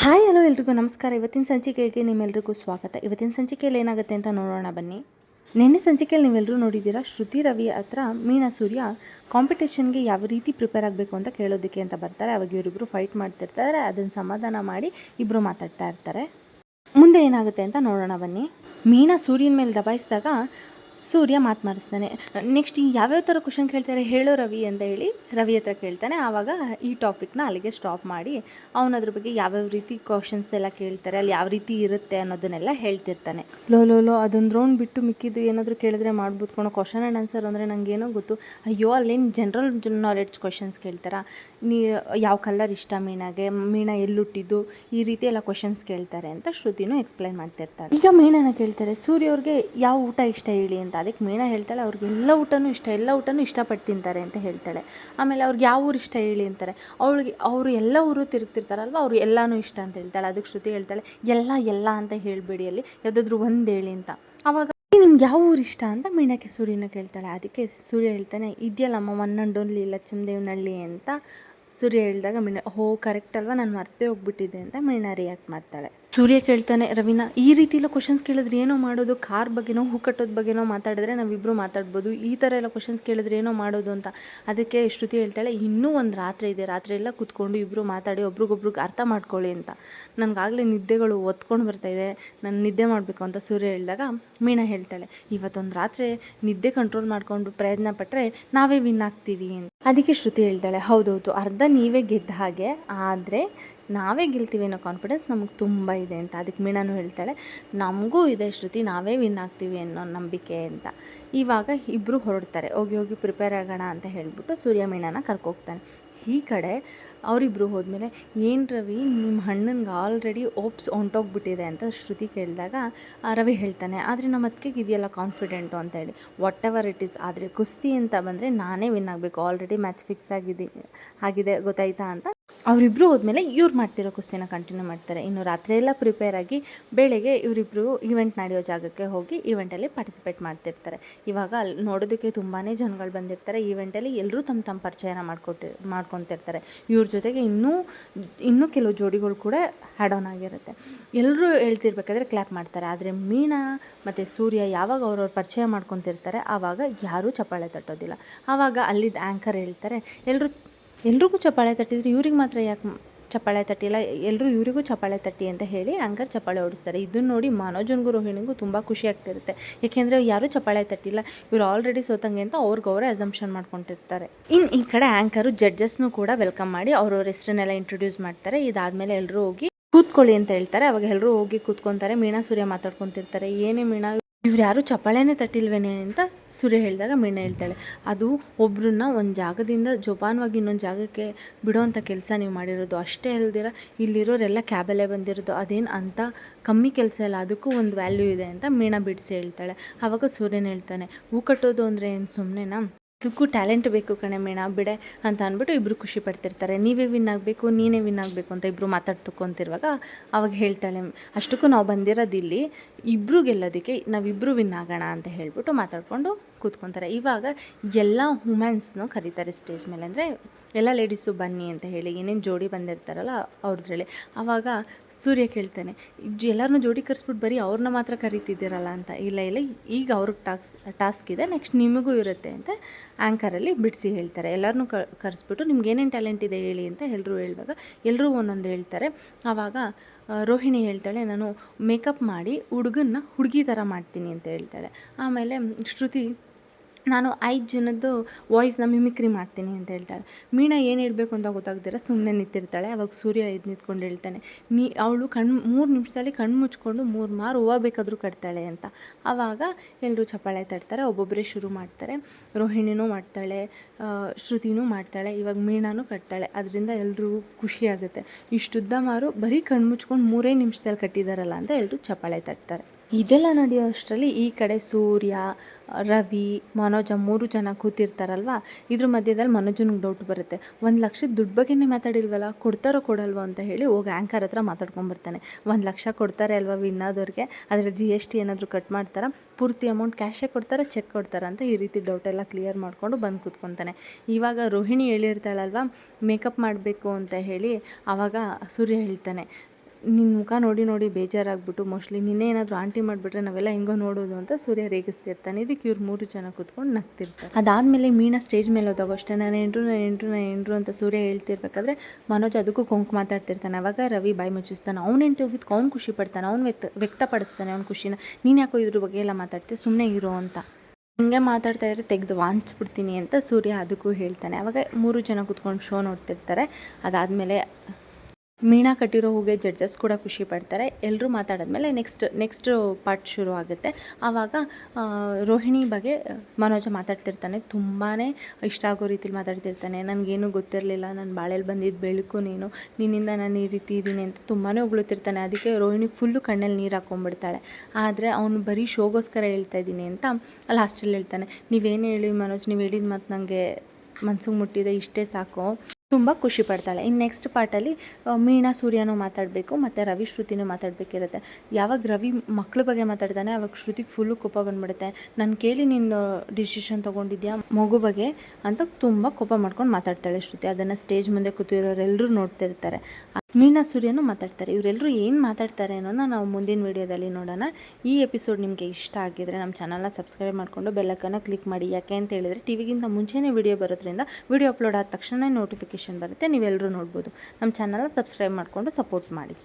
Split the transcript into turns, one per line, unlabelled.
Hi hello ಎಲ್ರಿಗೂ ನಮಸ್ಕಾರ. ಇವತ್ತಿನ ಸಂಚಿಕೆಗೆ ನಿಮ್ಮೆಲ್ರಿಗೂ ಸ್ವಾಗತ. ಇವತ್ತಿನ ಸಂಚಿಕೆಯಲ್ಲಿ ಏನಾಗುತ್ತೆ ಅಂತ ನೋಡೋಣ ಬನ್ನಿ. ನಿನ್ನೆ ಸಂಚಿಕೆಯಲ್ಲಿ ನೀವೆಲ್ಲರೂ ನೋಡಿದ್ದೀರಾ, ಶ್ರುತಿ ರವಿ ಹತ್ರ ಮೀನಾ ಸೂರ್ಯ ಕಾಂಪಿಟೇಷನ್ಗೆ ಯಾವ ರೀತಿ ಪ್ರಿಪೇರ್ ಆಗಬೇಕು ಅಂತ ಕೇಳೋದಕ್ಕೆ ಅಂತ ಬರ್ತಾರೆ. ಅವಾಗ ಇವರಿಬ್ಬರು ಫೈಟ್ ಮಾಡ್ತಿರ್ತಾರೆ ಅದನ್ನು ಸಮಾಧಾನ ಮಾಡಿ ಇಬ್ಬರು ಮಾತಾಡ್ತಾ ಇರ್ತಾರೆ. ಮುಂದೆ ಏನಾಗುತ್ತೆ ಅಂತ ನೋಡೋಣ ಬನ್ನಿ. ಮೀನಾ ಸೂರ್ಯನ ಮೇಲೆ ದಬಾಯಿಸಿದಾಗ ಸೂರ್ಯ ಮಾತು ಮಾಡಿಸ್ತಾನೆ. ನೆಕ್ಸ್ಟ್ ಯಾವ್ಯಾವ ಥರ ಕ್ವಶನ್ ಕೇಳ್ತಾರೆ ಹೇಳೋ ರವಿ ಅಂತ ಹೇಳಿ ರವಿ ಹತ್ರ ಕೇಳ್ತಾನೆ. ಆವಾಗ ಈ ಟಾಪಿಕ್ನ ಅಲ್ಲಿಗೆ ಸ್ಟಾಪ್ ಮಾಡಿ ಅವನು ಅದ್ರ ಬಗ್ಗೆ ಯಾವ್ಯಾವ ರೀತಿ ಕ್ವಶನ್ಸ್ ಎಲ್ಲ ಕೇಳ್ತಾರೆ ಅಲ್ಲಿ ಯಾವ ರೀತಿ ಇರುತ್ತೆ ಅನ್ನೋದನ್ನೆಲ್ಲ ಹೇಳ್ತಿರ್ತಾನೆ. ಲೋ ಲೋ ಲೋ ಅದೊಂದು ರೌಂಡ್ ಬಿಟ್ಟು ಮಿಕ್ಕಿದ್ದು ಏನಾದರೂ ಕೇಳಿದ್ರೆ ಮಾಡ್ಬಿಟ್ಕೊಂಡು ಕೊಣೋ. ಕ್ವಶನ್ ಆ್ಯಂಡ್ ಆನ್ಸರ್ ಅಂದರೆ ಏನೋ ಗೊತ್ತು. ಅಯ್ಯೋ ಅಲ್ಲೇನು ಜನರಲ್ ನಾಲೆಡ್ಜ್ ಕ್ವಶನ್ಸ್ ಕೇಳ್ತಾರಾ? ನೀ ಯಾವ ಕಲರ್ ಇಷ್ಟ ಮೀನಾಗೆ? ಮೀನ ಎಲ್ಲುಟ್ಟಿದ್ದು? ಈ ರೀತಿ ಎಲ್ಲ ಕ್ವಶನ್ಸ್ ಕೇಳ್ತಾರೆ ಅಂತ ಶ್ರುತಿನೂ ಎಕ್ಸ್ಪ್ಲೈನ್ ಮಾಡ್ತಿರ್ತಾರೆ ಈಗ ಮೀನನ್ನು ಕೇಳ್ತಾರೆ. ಸೂರ್ಯ ಅವ್ರಿಗೆ ಯಾವ ಊಟ ಇಷ್ಟ ಹೇಳಿ ಅಂತ ಅದಕ್ಕೆ ಮೀನಾ ಹೇಳ್ತಾಳೆ, ಅವ್ರಿಗೆ ಎಲ್ಲ ಊಟನೂ ಇಷ್ಟ, ಎಲ್ಲ ಊಟನೂ ಇಷ್ಟಪಟ್ಟು ತಿಂತಾರೆ ಅಂತ ಹೇಳ್ತಾಳೆ. ಆಮೇಲೆ ಅವ್ರಿಗೆ ಯಾವ ಊರು ಇಷ್ಟ ಹೇಳಿ ಅಂತಾರೆ, ಅವಳಿಗೆ, ಅವರು ಎಲ್ಲ ಊರು ತಿರುಗ್ತಿರ್ತಾರಲ್ವ, ಅವ್ರು ಎಲ್ಲನೂ ಇಷ್ಟ ಅಂತ ಹೇಳ್ತಾಳೆ. ಅದಕ್ಕೆ ಶ್ರುತಿ ಹೇಳ್ತಾಳೆ, ಎಲ್ಲ ಎಲ್ಲ ಅಂತ ಹೇಳಬೇಡಿ ಅಲ್ಲಿ, ಯಾವುದಾದ್ರೂ ಒಂದು ಹೇಳಿ ಅಂತ. ಆವಾಗ ನಿಮ್ಗೆ ಯಾವ ಊರು ಇಷ್ಟ ಅಂತ ಮೀನಕ್ಕೆ ಸೂರ್ಯನ ಕೇಳ್ತಾಳೆ. ಅದಕ್ಕೆ ಸೂರ್ಯ ಹೇಳ್ತಾನೆ, ಇದೆಯಲ್ಲಮ್ಮ ಓನ್ಲಿ ಲಚ್ಚಂದೇವನಹಳ್ಳಿ ಅಂತ ಸೂರ್ಯ ಹೇಳಿದಾಗ ಮೀನ ಹೋ ಕರೆಕ್ಟ್ ಅಲ್ವಾ, ನಾನು ಮರ್ತೇ ಹೋಗ್ಬಿಟ್ಟಿದ್ದೆ ಅಂತ ಮೀನಾ ರಿಯಾಕ್ಟ್ ಮಾಡ್ತಾಳೆ. ಸೂರ್ಯ ಕೇಳ್ತಾನೆ, ರವಿನ, ಈ ರೀತಿ ಎಲ್ಲ ಕ್ವಶನ್ಸ್ ಕೇಳಿದ್ರೆ ಏನೋ ಮಾಡೋದು? ಕಾರ್ ಬಗ್ಗೆನೋ, ಹೂ ಕಟ್ಟೋದ್ ಬಗ್ಗೆನೋ ಮಾತಾಡಿದ್ರೆ ನಾವಿಬ್ಬರು ಮಾತಾಡ್ಬೋದು. ಈ ಥರ ಎಲ್ಲ ಕ್ವಶನ್ಸ್ ಕೇಳಿದ್ರೆ ಏನೋ ಮಾಡೋದು ಅಂತ. ಅದಕ್ಕೆ ಶ್ರುತಿ ಹೇಳ್ತಾಳೆ, ಇನ್ನೂ ಒಂದು ರಾತ್ರಿ ಇದೆ. ರಾತ್ರಿ ಎಲ್ಲ ಕೂತ್ಕೊಂಡು ಇಬ್ಬರು ಮಾತಾಡಿ, ಒಬ್ರಿಗೊಬ್ರಿಗೆ ಅರ್ಥ ಮಾಡ್ಕೊಳ್ಳಿ ಅಂತ. ನನಗಾಗಲೇ ನಿದ್ದೆಗಳು ಒತ್ಕೊಂಡು ಬರ್ತಾಯಿದೆ ನಾನು ನಿದ್ದೆ ಮಾಡಬೇಕು ಅಂತ ಸೂರ್ಯ ಹೇಳಿದಾಗ ಮೀನಾ ಹೇಳ್ತಾಳೆ, ಇವತ್ತೊಂದು ರಾತ್ರಿ ನಿದ್ದೆ ಕಂಟ್ರೋಲ್ ಮಾಡಿಕೊಂಡು ಪ್ರಯತ್ನ ಪಟ್ಟರೆ ನಾವೇ ವಿನ್ ಆಗ್ತೀವಿ ಅಂತ. ಅದಕ್ಕೆ ಶ್ರುತಿ ಹೇಳ್ತಾಳೆ, ಹೌದೌದು. ಅರ್ಧ ನೀವೇ ಗೆದ್ದ ಹಾಗೆ. ಆದರೆ ನಾವೇ ಗೆಲ್ತೀವಿ ಅನ್ನೋ ಕಾನ್ಫಿಡೆನ್ಸ್ ನಮಗೆ ತುಂಬ ಇದೆ ಅಂತ ಅದಕ್ಕೆ ಮೀನಾನು ಹೇಳ್ತಾಳೆ, ನಮಗೂ ಇದೆ ಶ್ರುತಿ, ನಾವೇ ವಿನ್ ಆಗ್ತೀವಿ ಅನ್ನೋ ನಂಬಿಕೆ ಅಂತ. ಇವಾಗ ಇಬ್ಬರು ಹೊರಡ್ತಾರೆ, ಹೋಗಿ ಹೋಗಿ ಪ್ರಿಪೇರ್ ಆಗೋಣ ಅಂತ ಹೇಳಿಬಿಟ್ಟು ಸೂರ್ಯ ಮೀನಾನ ಕರ್ಕೋಗ್ತಾನೆ. ಈ ಕಡೆ ಅವರಿಬ್ಬರು ಹೋದ್ಮೇಲೆ, ಏನು ರವಿ ನಿಮ್ಮ ಹಣ್ಣನ್ಗೆ ಆಲ್ರೆಡಿ ಓಪ್ಸ್ ಹೊಂಟೋಗ್ಬಿಟ್ಟಿದೆ ಅಂತ ಶ್ರುತಿ ಕೇಳಿದಾಗ ರವಿ ಹೇಳ್ತಾನೆ, ಆದರೆ ನಮ್ಮ ಅದಕ್ಕೆ ಇದೆಯಲ್ಲ ಕಾನ್ಫಿಡೆಂಟು ಅಂತ ಹೇಳಿ ವಾಟ್ ಎವರ್ ಇಟ್ ಈಸ್ ಆದರೆ ಕುಸ್ತಿ ಅಂತ ಬಂದರೆ ನಾನೇ ವಿನ್ ಆಗಬೇಕು ಆಲ್ರೆಡಿ ಮ್ಯಾಚ್ ಫಿಕ್ಸ್ ಆಗಿದೆ ಆಗಿದೆ, ಗೊತ್ತಾಯ್ತಾ ಅಂತ. ಅವರಿಬ್ಬರು ಹೋದ್ಮೇಲೆ ಇವ್ರು ಮಾಡ್ತಿರೋ ಕುಸ್ತಿನ ಕಂಟಿನ್ಯೂ ಮಾಡ್ತಾರೆ. ಇನ್ನು ರಾತ್ರಿ ಎಲ್ಲ ಪ್ರಿಪೇರ್ ಆಗಿ ಬೆಳಗ್ಗೆ ಇವರಿಬ್ಬರು ಈವೆಂಟ್ ನಡೆಯೋ ಜಾಗಕ್ಕೆ ಹೋಗಿ ಈವೆಂಟಲ್ಲಿ ಪಾರ್ಟಿಸಿಪೇಟ್ ಮಾಡ್ತಿರ್ತಾರೆ. ಇವಾಗ ಅಲ್ಲಿ ನೋಡೋದಕ್ಕೆ ತುಂಬಾ ಜನಗಳು ಬಂದಿರ್ತಾರೆ. ಈವೆಂಟಲ್ಲಿ ಎಲ್ಲರೂ ತಮ್ಮ ತಮ್ಮ ಪರಿಚಯನ ಮಾಡ್ಕೊಟ್ಟು ಮಾಡ್ಕೊತಿರ್ತಾರೆ. ಇವ್ರ ಜೊತೆಗೆ ಇನ್ನೂ ಇನ್ನೂ ಕೆಲವು ಜೋಡಿಗಳು ಕೂಡ ಹ್ಯಾಡ್ ಆನ್ ಆಗಿರುತ್ತೆ. ಎಲ್ಲರೂ ಹೇಳ್ತಿರ್ಬೇಕಾದ್ರೆ ಕ್ಲ್ಯಾಪ್ ಮಾಡ್ತಾರೆ. ಆದರೆ ಮೀನಾ ಮತ್ತು ಸೂರ್ಯ ಯಾವಾಗ ಅವ್ರವ್ರ ಪರಿಚಯ ಮಾಡ್ಕೊತಿರ್ತಾರೆ, ಆವಾಗ ಯಾರೂ ಚಪ್ಪಾಳೆ ತಟ್ಟೋದಿಲ್ಲ. ಆವಾಗ ಅಲ್ಲಿದ್ದ ಆ್ಯಂಕರ್ ಹೇಳ್ತಾರೆ. ಎಲ್ಲರೂ ಎಲ್ರಿಗೂ ಚಪ್ಪಾಳೆ ತಟ್ಟಿದ್ರೆ ಇವ್ರಿಗೆ ಮಾತ್ರ ಯಾಕೆ ಚಪ್ಪಾಳೆ ತಟ್ಟಿಲ್ಲ? ಎಲ್ಲರೂ ಇವರಿಗೂ ಚಪ್ಪಾಳೆ ತಟ್ಟಿ ಅಂತ ಹೇಳಿ ಆ್ಯಂಕರ್ ಚಪ್ಪಾಳೆ ಓಡಿಸ್ತಾರೆ. ಇದನ್ನು ನೋಡಿ ಮನೋಜನ್ಗೂ ರೋಹಿಣಿಗೂ ತುಂಬ ಖುಷಿ ಆಗ್ತಿರುತ್ತೆ. ಯಾಕೆಂದರೆ ಯಾರೂ ಚಪ್ಪಾಳೆ ತಟ್ಟಿಲ್ಲ. ಇವ್ರು ಆಲ್ರೆಡಿ ಸೋತಂಗೆ ಅಂತ ಅವ್ರಿಗೆ ಅವರೇ ಅಸಂಪ್ಷನ್ ಮಾಡ್ಕೊಂಡಿರ್ತಾರೆ. ಇನ್ನು ಈ ಕಡೆ ಆ್ಯಂಕರು ಜಡ್ಜಸ್ನೂ ಕೂಡ ವೆಲ್ಕಮ್ ಮಾಡಿ ಅವ್ರವ್ರ ಹೆಸರನ್ನೆಲ್ಲ ಇಂಟ್ರೊಡ್ಯೂಸ್ ಮಾಡ್ತಾರೆ. ಇದಾದಮೇಲೆ ಎಲ್ಲರೂ ಹೋಗಿ ಕೂತ್ಕೊಳ್ಳಿ ಅಂತ ಹೇಳ್ತಾರೆ. ಅವಾಗ ಎಲ್ಲರೂ ಹೋಗಿ ಕೂತ್ಕೊತಾರೆ. ಮೀನಾ, ಸೂರ್ಯ ಮಾತಾಡ್ಕೊತಿರ್ತಾರೆ. ಏನೇ ಮೀನಾ ಇವ್ರು ಯಾರು ಚಪ್ಪಾಳೆನೇ ತಟ್ಟಿಲ್ವೇನೆ ಅಂತ ಸೂರ್ಯ ಹೇಳಿದಾಗ ಮೇಣ ಹೇಳ್ತಾಳೆ, ಅದು ಒಬ್ರನ್ನ ಒಂದು ಜಾಗದಿಂದ ಜೋಪಾನವಾಗಿ ಇನ್ನೊಂದು ಜಾಗಕ್ಕೆ ಬಿಡೋವಂಥ ಕೆಲಸ ನೀವು ಮಾಡಿರೋದು. ಅಷ್ಟೇ ಅಲ್ದಿರ, ಇಲ್ಲಿರೋರೆಲ್ಲ ಕ್ಯಾಬಲ್ಲೇ ಬಂದಿರೋದು. ಅದೇನು ಅಂಥ ಕಮ್ಮಿ ಕೆಲಸ ಇಲ್ಲ ಅದಕ್ಕೂ ಒಂದು ವ್ಯಾಲ್ಯೂ ಇದೆ ಅಂತ ಮೇಣ ಬಿಡಿಸಿ ಹೇಳ್ತಾಳೆ. ಆವಾಗ ಸೂರ್ಯನ ಹೇಳ್ತಾನೆ, ಹೂ ಕಟ್ಟೋದು ಅಂದರೆ ಏನು ಸುಮ್ಮನೆನಾ ಇದಕ್ಕೂ ಟ್ಯಾಲೆಂಟ್ ಬೇಕು ಕಣೆ ಮೇಣ, ಬಿಡೆ ಅಂತ ಅಂದ್ಬಿಟ್ಟು ಇಬ್ಬರು ಖುಷಿ ಪಡ್ತಿರ್ತಾರೆ. ನೀವೇ ವಿನ್ ಆಗಬೇಕು, ನೀನೇ ವಿನ್ ಆಗಬೇಕು ಅಂತ ಇಬ್ಬರು ಮಾತಾಡ್ತುಕೊಂತಿರುವಾಗ ಅವಾಗ ಹೇಳ್ತಾಳೆ, ಅಷ್ಟಕ್ಕೂ ನಾವು ಬಂದಿರೋದು ಇಲ್ಲಿ ಇಬ್ಬರು ಗೆಲ್ಲೋದಕ್ಕೆ ನಾವಿಬ್ಬರು ವಿನ್ ಆಗೋಣ ಅಂತ ಹೇಳ್ಬಿಟ್ಟು ಮಾತಾಡಿಕೊಂಡು ಕೂತ್ಕೊತಾರೆ. ಇವಾಗ ಎಲ್ಲ ವುಮೆನ್ಸ್ನು ಕರೀತಾರೆ ಸ್ಟೇಜ್ ಮೇಲೆ. ಅಂದರೆ ಎಲ್ಲ ಲೇಡೀಸು ಬನ್ನಿ ಅಂತ ಹೇಳಿ, ಏನೇನು ಜೋಡಿ ಬಂದಿರ್ತಾರಲ್ಲ ಅವ್ರದ್ರಲ್ಲಿ. ಆವಾಗ ಸೂರ್ಯ ಕೇಳ್ತಾನೆ ಎಲ್ಲರನ್ನೂ ಜೋಡಿ ಕರೆಸ್ಬಿಟ್ಟು ಬರೀ ಅವ್ರನ್ನ ಮಾತ್ರ ಕರಿತಿದ್ದೀರಲ್ಲ ಅಂತ. ಇಲ್ಲ ಇಲ್ಲ, ಈಗ ಅವ್ರಿಗೆ ಟಾಕ್ಸ್, ಟಾಸ್ಕ್ ಇದೆ ನೆಕ್ಸ್ಟ್ ನಿಮಗೂ ಇರುತ್ತೆ ಅಂತ ಆ್ಯಂಕರಲ್ಲಿ ಬಿಡಿಸಿ ಹೇಳ್ತಾರೆ. ಎಲ್ಲರನ್ನೂ ಕ, ಕರೆಸ್ಬಿಟ್ಟು, ನಿಮ್ಗೆ ಏನೇನು ಟ್ಯಾಲೆಂಟ್ ಇದೆ ಹೇಳಿ ಅಂತ ಎಲ್ಲರೂ ಹೇಳುವಾಗ ಎಲ್ಲರೂ ಒಂದೊಂದು ಹೇಳ್ತಾರೆ. ಆವಾಗ ರೋಹಿಣಿ ಹೇಳ್ತಾಳೆ ನಾನು ಮೇಕಪ್ ಮಾಡಿ ಹುಡುಗನ್ನ ಹುಡುಗಿ ಥರ ಮಾಡ್ತೀನಿ ಅಂತ ಹೇಳ್ತಾಳೆ. ಆಮೇಲೆ ಶ್ರುತಿ ನಾನು ಐದು ಜನದ್ದು ವಾಯ್ಸ್ನ ಮಿಮಿಕ್ರಿ ಮಾಡ್ತೀನಿ ಅಂತ ಹೇಳ್ತಾಳೆ. ಮೀನಾ ಏನು ಹೇಳಬೇಕು ಅಂತ ಗೊತ್ತಾಗ್ದಿರ ಸುಮ್ಮನೆ ನಿಂತಿರ್ತಾಳೆ. ಅವಾಗ ಸೂರ್ಯ ಇದು ನಿಂತ್ಕೊಂಡು ಹೇಳ್ತಾನೆ, ನೀ, ಅವಳು ಕಣ್ಣು ಮೂರು ನಿಮಿಷದಲ್ಲಿ ಕಣ್ಣು ಮುಚ್ಕೊಂಡು ಮೂರು ಮಾರು ಹೂವು ಬೇಕಾದರೂ ಕಟ್ತಾಳೆ ಅಂತ. ಆವಾಗ ಎಲ್ಲರೂ ಚಪ್ಪಾಳೆ ತಡ್ತಾರೆ ಒಬ್ಬೊಬ್ಬರೇ ಶುರು ಮಾಡ್ತಾರೆ. ರೋಹಿಣಿನೂ ಮಾಡ್ತಾಳೆ ಶ್ರುತಿನೂ ಮಾಡ್ತಾಳೆ, ಇವಾಗ ಮೀನಾನು ಕಟ್ತಾಳೆ. ಅದರಿಂದ ಎಲ್ಲರೂ ಖುಷಿ ಆಗುತ್ತೆ. ಇಷ್ಟುದ್ದ ಮಾರು ಬರೀ ಕಣ್ಣು ಮುಚ್ಕೊಂಡು ಮೂರೇ ನಿಮಿಷದಲ್ಲಿ ಕಟ್ಟಿದಾರಲ್ಲ ಅಂತ ಎಲ್ಲರೂ ಚಪ್ಪಾಳೆ ತಟ್ತಾರೆ. ಇದೆಲ್ಲ ನಡೆಯೋ ಅಷ್ಟರಲ್ಲಿ ಈ ಕಡೆ ಸೂರ್ಯ, ರವಿ, ಮನೋಜ ಮೂರು ಜನ ಕೂತಿರ್ತಾರಲ್ವ? ಇದ್ರ ಮಧ್ಯದಲ್ಲಿ ಮನೋಜನಿಗೆ ಡೌಟ್ ಬರುತ್ತೆ. ಒಂದು ಲಕ್ಷದ ದುಡ್ಡು ಬಗ್ಗೆನೇ ಮಾತಾಡಿಲ್ವಲ್ಲ? ಕೊಡ್ತಾರೋ ಕೊಡಲ್ವೋ ಅಂತ ಹೇಳಿ ಹೋಗಿ ಆ್ಯಂಕರ್ ಹತ್ರ ಮಾತಾಡ್ಕೊಂಬರ್ತಾನೆ ಒಂದು ಲಕ್ಷ ಕೊಡ್ತಾರೆ ಅಲ್ವಾ ವಿನ್ ಅದರ ಜಿ ಎಸ್ ಟಿ ಏನಾದರೂ ಕಟ್ ಮಾಡ್ತಾರಾ? ಪೂರ್ತಿ ಅಮೌಂಟ್ ಕ್ಯಾಶೇ ಕೊಡ್ತಾರೆ ಚೆಕ್ ಕೊಡ್ತಾರ ಅಂತ ಈ ರೀತಿ ಡೌಟ್ ಎಲ್ಲ ಕ್ಲಿಯರ್ ಮಾಡಿಕೊಂಡು ಬಂದು ಕೂತ್ಕೊತಾನೆ. ಇವಾಗ ರೋಹಿಣಿ ಹೇಳಿರ್ತಾಳಲ್ವ ಮೇಕಪ್ ಮಾಡಬೇಕು ಅಂತ ಹೇಳಿ ಆವಾಗ ಸೂರ್ಯ ಹೇಳ್ತಾನೆ ನಿನ್ನ ಮುಖ ನೋಡಿ ನೋಡಿ ಬೇಜಾರಾಗ್ಬಿಟ್ಟು ಮೋಸ್ಟ್ಲಿ ನಿನ್ನೆ ಏನಾದರೂ ಆಂಟಿ ಮಾಡಿಬಿಟ್ರೆ ನಾವೆಲ್ಲ ಹೆಂಗೋ ನೋಡೋದು ಅಂತ ಸೂರ್ಯ ರೇಗಿಸ್ತಿರ್ತಾನೆ. ಇದಕ್ಕೆ ಇವ್ರು ಮೂರು ಜನ ಕೂತ್ಕೊಂಡು ನಗ್ತಿರ್ತಾರೆ. ಅದಾದಮೇಲೆ ಮೀನಾ ಸ್ಟೇಜ್ ಮೇಲೆ ಹೋದಾಗ ಅಷ್ಟೇ ನಾನು ಎಂಟ್ರು ನಾನು ಎಂಟ್ರು ನಾನು ಎಂಟ್ರು ಅಂತ ಸೂರ್ಯ ಹೇಳ್ತಿರ್ಬೇಕಾದ್ರೆ ಮನೋಜ್ ಅದಕ್ಕೂ ಕೊಂಕು ಮಾತಾಡ್ತಿರ್ತಾನೆ. ಅವಾಗ ರವಿ ಬಾಯಿ ಮುಚ್ಚಿಸ್ತಾನೆ. ಅವ್ನು ಎಂಟು ಹೋಗಿದ್ಕೆ ಅವ್ನು ಖುಷಿ ಪಡ್ತಾನೆ. ಅವ್ನು ವ್ಯಕ್ತ, ವ್ಯಕ್ತಪಡಿಸ್ತಾನೆ ಅವ್ನ ಖುಷಿನ. ನೀನು ಯಾಕೋ ಇದ್ರ ಬಗ್ಗೆ ಎಲ್ಲ ಮಾತಾಡ್ತೀಯ ಸುಮ್ಮನೆ ಇರೋ ಅಂತ. ಹಿಂಗೆ ಮಾತಾಡ್ತಾ ಇದ್ರೆ ತೆಗೆದು ವಾಂಚ್ಬಿಡ್ತೀನಿ ಅಂತ ಸೂರ್ಯ ಅದಕ್ಕೂ ಹೇಳ್ತಾನೆ. ಅವಾಗ ಮೂರು ಜನ ಕೂತ್ಕೊಂಡು ಶೋ ನೋಡ್ತಿರ್ತಾರೆ. ಅದಾದಮೇಲೆ ಮೀನಾ ಕಟ್ಟಿರೋ ಹೂಗೆ ಜಡ್ಜಸ್ ಕೂಡ ಖುಷಿ ಪಡ್ತಾರೆ. ಎಲ್ಲರೂ ಮಾತಾಡಿದ್ಮೇಲೆ ನೆಕ್ಸ್ಟ್ ನೆಕ್ಸ್ಟ್ ಪಾರ್ಟ್ ಶುರು ಆಗುತ್ತೆ. ಆವಾಗ ರೋಹಿಣಿ ಬಗ್ಗೆ ಮನೋಜ ಮಾತಾಡ್ತಿರ್ತಾನೆ. ತುಂಬಾ ಇಷ್ಟ ಆಗೋ ರೀತಿಲಿ ಮಾತಾಡ್ತಿರ್ತಾನೆ. ನನಗೇನು ಗೊತ್ತಿರಲಿಲ್ಲ. ನಾನು ಬಾಳೆಲ್ಲಿ ಬಂದಿದ್ದ ಬೆಳಕು ನೀನು. ನಿನ್ನಿಂದ ನಾನು ಈ ರೀತಿ ಇದ್ದೀನಿ ಅಂತ ತುಂಬಾ ಉಗುಳುತ್ತಿರ್ತಾನೆ. ಅದಕ್ಕೆ ರೋಹಿಣಿ ಫುಲ್ಲು ಕಣ್ಣಲ್ಲಿ ನೀರು ಹಾಕೊಂಡ್ಬಿಡ್ತಾಳೆ. ಆದರೆ ಅವನು ಬರೀ ಶೋಗೋಸ್ಕರ ಹೇಳ್ತಾ ಇದ್ದೀನಿ ಅಂತ ಲಾಸ್ಟಲ್ಲಿ ಹೇಳ್ತಾನೆ. ನೀವೇನು ಹೇಳಿ ಮನೋಜ್? ನೀವು ಹೇಳಿದ ಮತ್ತು ನನಗೆ ಮನ್ಸಿಗೆ ಮುಟ್ಟಿದೆ. ಇಷ್ಟೇ ಸಾಕು. ತುಂಬ ಖುಷಿ ಪಡ್ತಾಳೆ. ಇನ್ನು ನೆಕ್ಸ್ಟ್ ಪಾರ್ಟಲ್ಲಿ ಮೀನಾ ಸೂರ್ಯನೂ ಮಾತಾಡಬೇಕು, ಮತ್ತು ರವಿ ಶ್ರುತಿನೂ ಮಾತಾಡಬೇಕಿರುತ್ತೆ. ಯಾವಾಗ ರವಿ ಮಕ್ಳ ಬಗ್ಗೆ ಮಾತಾಡ್ತಾನೆ, ಅವಾಗ ಶ್ರುತಿಗೆ ಫುಲ್ಲು ಕೋಪ ಬಂದ್ಬಿಡುತ್ತೆ. ನಾನು ಕೇಳಿ ನೀನು ಡಿಸಿಷನ್ ತೊಗೊಂಡಿದ್ಯಾ, ಮಗು ಬಗ್ಗೆ ಅಂತ ತುಂಬ ಕೋಪ ಮಾಡ್ಕೊಂಡು ಮಾತಾಡ್ತಾಳೆ ಶ್ರುತಿ. ಅದನ್ನು ಸ್ಟೇಜ್ ಮುಂದೆ ಕೂತಿರೋರೆಲ್ಲರೂ ನೋಡ್ತಿರ್ತಾರೆ. ಮೀನಾ ಸೂರ್ಯನು ಮಾತಾಡ್ತಾರೆ. ಇವರೆಲ್ಲರೂ ಏನು ಮಾತಾಡ್ತಾರೆ ಅನ್ನೋದನ್ನ ನಾವು ಮುಂದಿನ ವೀಡಿಯೋದಲ್ಲಿ ನೋಡೋಣ. ಈ ಎಪಿಸೋಡ್ ನಿಮಗೆ ಇಷ್ಟ ಆಗಿದ್ರೆ ನಮ್ಮ ಚಾನಲ್ನ ಸಬ್ಸ್ಕ್ರೈಬ್ ಮಾಡಿಕೊಂಡು ಬೆಲ್ಲಕ್ಕನ್ನು ಕ್ಲಿಕ್ ಮಾಡಿ. ಯಾಕೆ ಅಂತ ಹೇಳಿದರೆ ಟಿವಿಗಿಂತ ಮುಂಚೆನೇ ವಿಡಿಯೋ ಬರೋದ್ರಿಂದ ವಿಡಿಯೋ ಅಪ್ಲೋಡ್ ಆದ ತಕ್ಷಣ ನೋಟಿಫಿಕೇಷನ್ ಬರುತ್ತೆ. ನೀವೆಲ್ಲರೂ ನೋಡ್ಬೋದು. ನಮ್ಮ ಚಾನಲ್ನ ಸಬ್ಸ್ಕ್ರೈಬ್ ಮಾಡಿಕೊಂಡು ಸಪೋರ್ಟ್ ಮಾಡಿ.